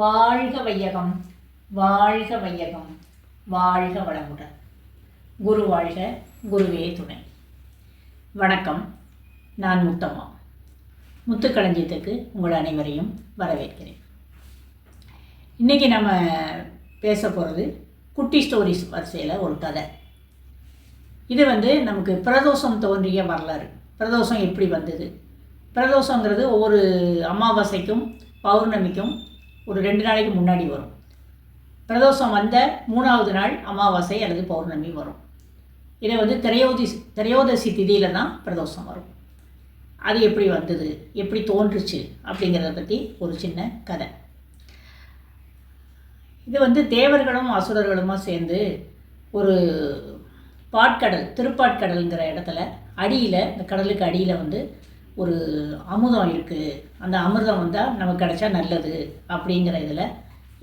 வாழ்க வையகம் வாழ்க வையகம் வாழ்க வளமுடன். குரு வாழ்க குருவே துணை. வணக்கம் நான் முத்தம்மா. முத்துக்களஞ்சியத்துக்கு உங்கள் அனைவரையும் வரவேற்கிறேன். இன்றைக்கி நம்ம பேச போகிறது குட்டி ஸ்டோரிஸ் வரிசையில் ஒரு கதை. இது வந்து நமக்கு பிரதோஷம் தோன்றிய வரலாறு. பிரதோஷம் எப்படி வந்தது? பிரதோஷங்கிறது ஒவ்வொரு அமாவாசைக்கும் பௌர்ணமிக்கும் ஒரு ரெண்டு நாளைக்கு முன்னாடி வரும். பிரதோஷம் வந்த மூணாவது நாள் அமாவாசை அல்லது பௌர்ணமி வரும். இதை வந்து திரையோதி திரையோதசி திதியில் தான் பிரதோஷம் வரும். அது எப்படி வந்தது? எப்படி தோன்றுச்சு? அப்படிங்கிறத பற்றி ஒரு சின்ன கதை. இது வந்து தேவர்களும் அசுரர்களுமா சேர்ந்து ஒரு பாட்கடல் திருப்பாட்கடலுங்கிற இடத்துல அடியில் இந்த கடலுக்கு அடியில் வந்து ஒரு அமுதம் இருக்குது அந்த அமிர்தம் வந்தால் நமக்கு கிடைச்சா நல்லது அப்படிங்கிற இதில்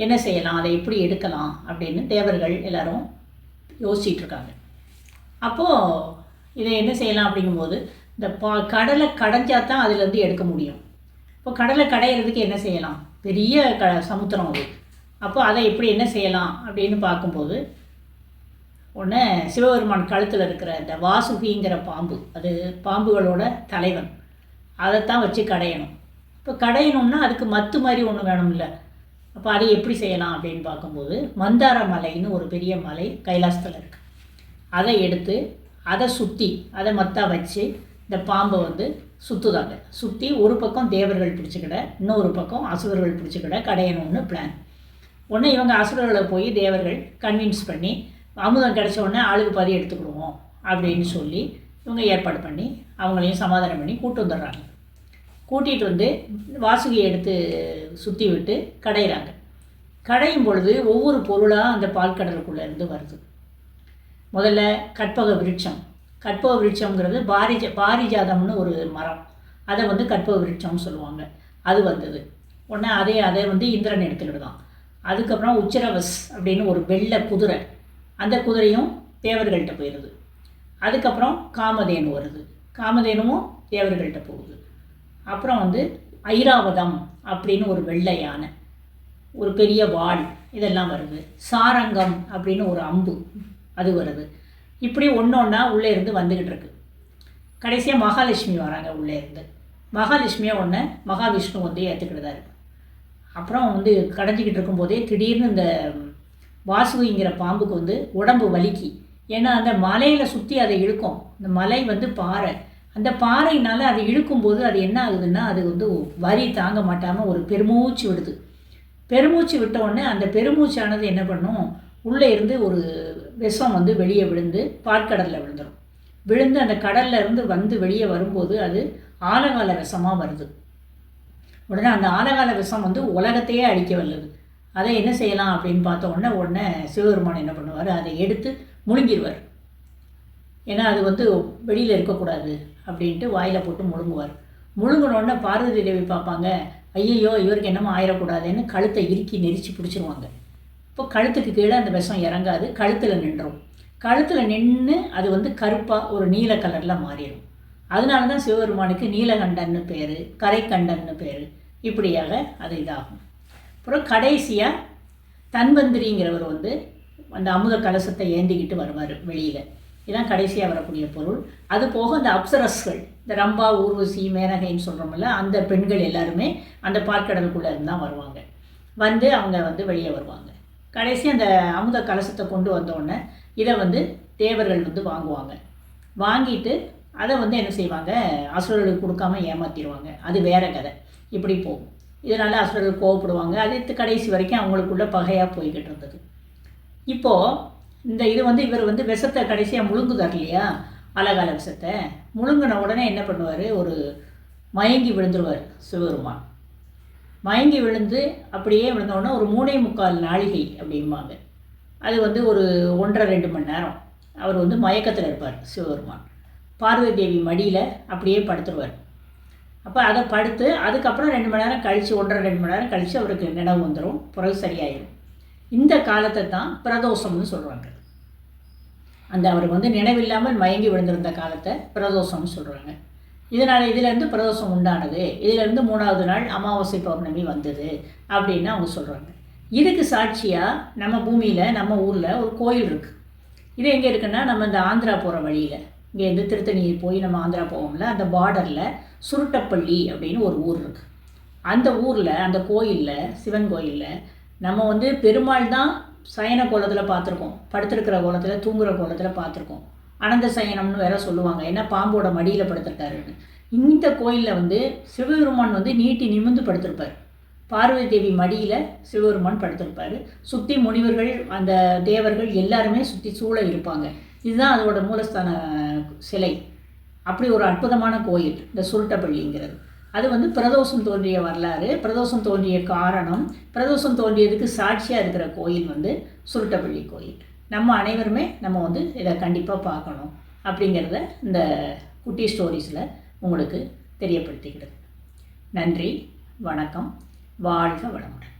என்ன செய்யலாம்? அதை எப்படி எடுக்கலாம்? அப்படின்னு தேவர்கள் எல்லோரும் யோசிச்சிட்ருக்காங்க அப்போது இதை என்ன செய்யலாம் அப்படிங்கும்போது இந்த பா கடலை கடைஞ்சா தான் அதுலேருந்து எடுக்க முடியும். இப்போ கடலை கடையிறதுக்கு என்ன செய்யலாம்? பெரிய க சமுத்திரம் அது. அப்போ அதை எப்படி என்ன செய்யலாம் அப்படின்னு பார்க்கும்போது ஒன்று சிவபெருமான் கழுத்தில் இருக்கிற இந்த வாசுகிங்கிற பாம்பு அது பாம்புகளோட தலைவன். அதைத்தான் வச்சு கடையணும். இப்போ கடையணும்னா அதுக்கு மத்து மாதிரி ஒன்று வேணும்ல. அப்போ அதை எப்படி செய்யலாம் அப்படின்னு பார்க்கும்போது மந்தார மலைன்னு ஒரு பெரிய மலை கைலாசத்தில் இருக்குது அதை எடுத்து அதை சுற்றி அதை மத்தாக வச்சு இந்த பாம்பை வந்து சுற்றுதாங்க சுற்றி ஒரு பக்கம் தேவர்கள் பிடிச்சிக்கிட இன்னொரு பக்கம் அசுரர்கள் பிடிச்சிக்கிட கடையணும்னு பிளான் உடனே இவங்க அசுரர்களை போய் தேவர்கள் கன்வின்ஸ் பண்ணி அமுதம் கிடச்ச உடனே ஆளுக்கு பாதி எடுத்துக்கிடுவோம் அப்படின்னு சொல்லி இவங்க ஏற்பாடு பண்ணி அவங்களையும் சமாதானம் பண்ணி கூட்டு வந்துடுறாங்க. கூட்டிகிட்டு வந்து வாசுகியை எடுத்து சுற்றி விட்டு கடையிறாங்க. கடையும் பொழுது ஒவ்வொரு பொருளாக அந்த பால் இருந்து வருது. முதல்ல கற்பக விருட்சம். கற்பக விருட்சங்கிறது பாரிஜ பாரிஜாதம்னு ஒரு மரம். அதை வந்து கற்பக விருட்சம்னு சொல்லுவாங்க. அது வந்தது. உடனே அதே அதை வந்து இந்திரன் எடுத்துக்கிட்டு அதுக்கப்புறம் உச்சரவஸ் அப்படின்னு ஒரு வெள்ளை குதிரை. அந்த குதிரையும் தேவர்கள்ட்ட போயிடுது அதுக்கப்புறம் காமதேனு வருது. காமதேனுவும் தேவர்கள்ட்ட போகுது. அப்புறம் வந்து ஐராவதம் அப்படின்னு ஒரு வெள்ளை யானை ஒரு பெரிய வாள் இதெல்லாம் வருது. சாரங்கம் அப்படின்னு ஒரு அம்பு அது வருது. இப்படி ஒன்று ஒன்றா உள்ளே இருந்து வந்துக்கிட்டு இருக்கு. கடைசியாக மகாலட்சுமி வராங்க உள்ளே இருந்து. மகாலட்சுமியை ஒன்று மகாவிஷ்ணு வந்து ஏற்றுக்கிட்டுதாரு அப்புறம் வந்து கடைஞ்சிக்கிட்டு இருக்கும்போதே திடீர்னு இந்த வாசுங்கிற பாம்புக்கு வந்து உடம்பு வலிக்கி. ஏன்னா அந்த மலையில் சுற்றி அதை இழுக்கும். அந்த மலை வந்து பாறை. அந்த பாறையினால் அதை இழுக்கும்போது அது என்ன ஆகுதுன்னா அது வந்து வரி தாங்க மாட்டாமல் ஒரு பெருமூச்சு விடுது. பெருமூச்சு விட்ட உடனே அந்த பெருமூச்சானது என்ன பண்ணும்? உள்ளே இருந்து ஒரு விஷம் வந்து வெளியே விழுந்து பாற்கடலில் விழுந்துடும் விழுந்து அந்த கடல்ல இருந்து வந்து வெளியே வரும்போது அது ஆலகால விஷமாக வருது. உடனே அந்த ஆலகால விஷம் வந்து உலகத்தையே அழிக்க வல்லது. அதை என்ன செய்யலாம் அப்படின்னு பார்த்த உடனே உடனே சிவபெருமான் என்ன பண்ணுவார்? அதை எடுத்து முழுங்கிடுவார் ஏன்னா அது வந்து வெளியில் இருக்கக்கூடாது அப்படின்ட்டு வாயில் போட்டு முழுங்குவார். முழுங்கினோடனே பார்வதி தேவி பார்ப்பாங்க ஐயையோ இவருக்கு என்னமோ ஆயிடக்கூடாதுன்னு கழுத்தை இறுக்கி நெரிச்சு பிடிச்சிருவாங்க. இப்போ கழுத்துக்கு கீழே அந்த விஷம் இறங்காது கழுத்தில் நின்றோம். கழுத்தில் நின்று அது வந்து கருப்பாக ஒரு நீல கலரில் மாறிடும். அதனால தான் சிவபெருமானுக்கு நீலகண்டன்னு பேர் கரைக்கண்டன்னு பேர். இப்படியாக அது இதாகும். அப்புறம் கடைசியாக தன்வந்திரிங்கிறவர் வந்து அந்த அமுத கலசத்தை ஏந்திக்கிட்டு வருவார் வெளியில். இதான் கடைசியாக வரக்கூடிய பொருள். அது போக அந்த அப்சரஸ்கள் இந்த ரம்பா ஊர்வசி மேனகைன்னு சொல்கிறோம்ல அந்த பெண்கள் எல்லாருமே அந்த பார்க்கடலுக்குள்ளே இருந்து தான் வருவாங்க. வந்து அவங்க வந்து வெளியே வருவாங்க. கடைசி அந்த அமுத கலசத்தை கொண்டு வந்தோடனே இதை வந்து தேவர்கள் வந்து வாங்குவாங்க. வாங்கிட்டு அதை வந்து என்ன செய்வாங்க? அசுரர்களுக்கு கொடுக்காம ஏமாற்றிடுவாங்க அது வேற கதை. இப்படி போகும். இதனால் அசுரர்கள் கோவப்படுவாங்க. அது கடைசி வரைக்கும் அவங்களுக்குள்ள பகையாக போய்கிட்டு இருந்தது. இப்போது இந்த இது வந்து இவர் வந்து விஷத்தை கடைசியாக முழுங்குதார் இல்லையா? அழகால விஷத்தை. முழுங்கின உடனே என்ன பண்ணுவார்? ஒரு மயங்கி விழுந்துருவார் சிவபெருமான். மயங்கி விழுந்து அப்படியே விழுந்தோடனே ஒரு மூணே முக்கால் நாழிகை அப்படிம்பாங்க. அது வந்து ஒரு ஒன்றரை ரெண்டு மணி நேரம். அவர் வந்து மயக்கத்தில் இருப்பார் சிவபெருமான். பார்வதி தேவி மடியில் அப்படியே படுத்துருவார். அப்போ அதை படுத்து அதுக்கப்புறம் ரெண்டு மணி நேரம் கழித்து ஒன்றரை ரெண்டு மணி நேரம் கழித்து அவருக்கு நினைவு வந்துடும் பிறகு சரியாயிடும் இந்த காலத்தை தான் பிரதோஷம்னு சொல்கிறாங்க அந்த அவருக்கு வந்து நினைவில்லாமல் மயங்கி விழுந்திருந்த காலத்தை பிரதோஷம்னு சொல்கிறாங்க இதனால் இதிலேருந்து பிரதோஷம் உண்டானது. இதிலேருந்து மூணாவது நாள் அமாவாசை பௌர்ணமி வந்தது அப்படின்னு அவங்க சொல்கிறாங்க இதுக்கு சாட்சியாக நம்ம பூமியில் நம்ம ஊரில் ஒரு கோயில் இருக்குது இது எங்கே இருக்குன்னா நம்ம இந்த ஆந்திரா போகிற வழியில். இங்கேருந்து திருத்தணி போய் நம்ம ஆந்திரா போவோம்ல அந்த பார்டரில் சுருட்டப்பள்ளி அப்படின்னு ஒரு ஊர் இருக்குது அந்த ஊரில் அந்த கோயிலில் சிவன் கோயிலில் நம்ம வந்து பெருமாள் தான் சயன கோலத்தில் பார்த்துருக்கோம். படுத்திருக்கிற கோலத்தில் தூங்குற கோலத்தில் பார்த்துருக்கோம். அனந்த சயனம்னு வேற சொல்லுவாங்க. ஏன்னா பாம்போட மடியில் படுத்திருக்காருன்னு இந்த கோயிலில் வந்து சிவபெருமான் வந்து நீட்டி நிமிர்ந்து படுத்திருப்பார். பார்வதி தேவி மடியில் சிவபெருமான் படுத்திருப்பார். சுற்றி முனிவர்கள் அந்த தேவர்கள் எல்லாருமே சுற்றி சூழ இருப்பாங்க. இதுதான் அதோட மூலஸ்தான சிலை. அப்படி ஒரு அற்புதமான கோயில் இந்த சுருட்டப்பள்ளிங்கிறது. அது வந்து பிரதோஷம் தோன்றிய வரலாறு பிரதோஷம் தோன்றிய காரணம் பிரதோஷம் தோன்றியதுக்கு சாட்சியாக இருக்கிற கோயில் வந்து சுருட்டப்பள்ளி கோயில். நம்ம அனைவருமே நம்ம வந்து இதை கண்டிப்பாக பார்க்கணும் அப்படிங்கிறத இந்த குட்டி ஸ்டோரிஸில் உங்களுக்கு தெரியப்படுத்திக்கிடுது நன்றி வணக்கம் வாழ்க வளமுடன்.